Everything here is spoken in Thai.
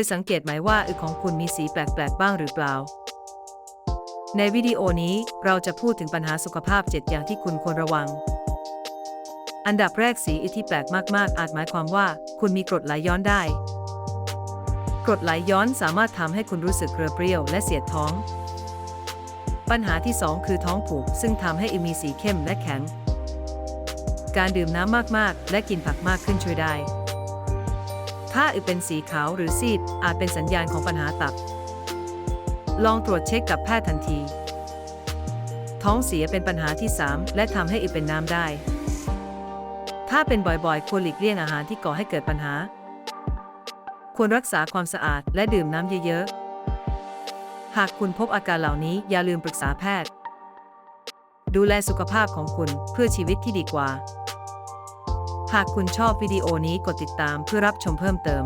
ยสังเกตไหมว่าอึของคุณมีสีแปลกๆบ้างหรือเปล่า ในวิดีโอนี้เราจะพูดถึงปัญหาสุขภาพ 7 อย่างที่คุณควรระวัง อันดับแรกสีอึที่แปลกมากๆ อาจหมายความว่าคุณมีกรดไหลย้อนได้ กรดไหลย้อนสามารถทำให้คุณรู้สึกเรือเปรี้ยวและเสียดท้อง ปัญหาที่ 2 คือท้องผูก ซึ่งทำให้อึมีสีเข้มและแข็ง การดื่มน้ำมากๆ และกินผักมากขึ้นช่วยได้ ถ้าอึเป็นสีขาวหรือซีด อาจเป็นสัญญาณของปัญหาตับ ลองตรวจเช็คกับแพทย์ทันที ท้องเสียเป็นปัญหาที่ 3 และทำให้อึเป็นน้ำได้ ถ้าเป็นบ่อยๆ ควรหลีกเลี่ยงอาหารที่ก่อให้เกิดปัญหา ควรรักษาความสะอาดและดื่มน้ำเยอะๆ หากคุณพบอาการเหล่านี้อย่าลืมปรึกษาแพทย์ ดูแลสุขภาพของคุณเพื่อชีวิตที่ดีกว่า หากคุณชอบวิดีโอนี้กดติดตามเพื่อรับชมเพิ่มเติม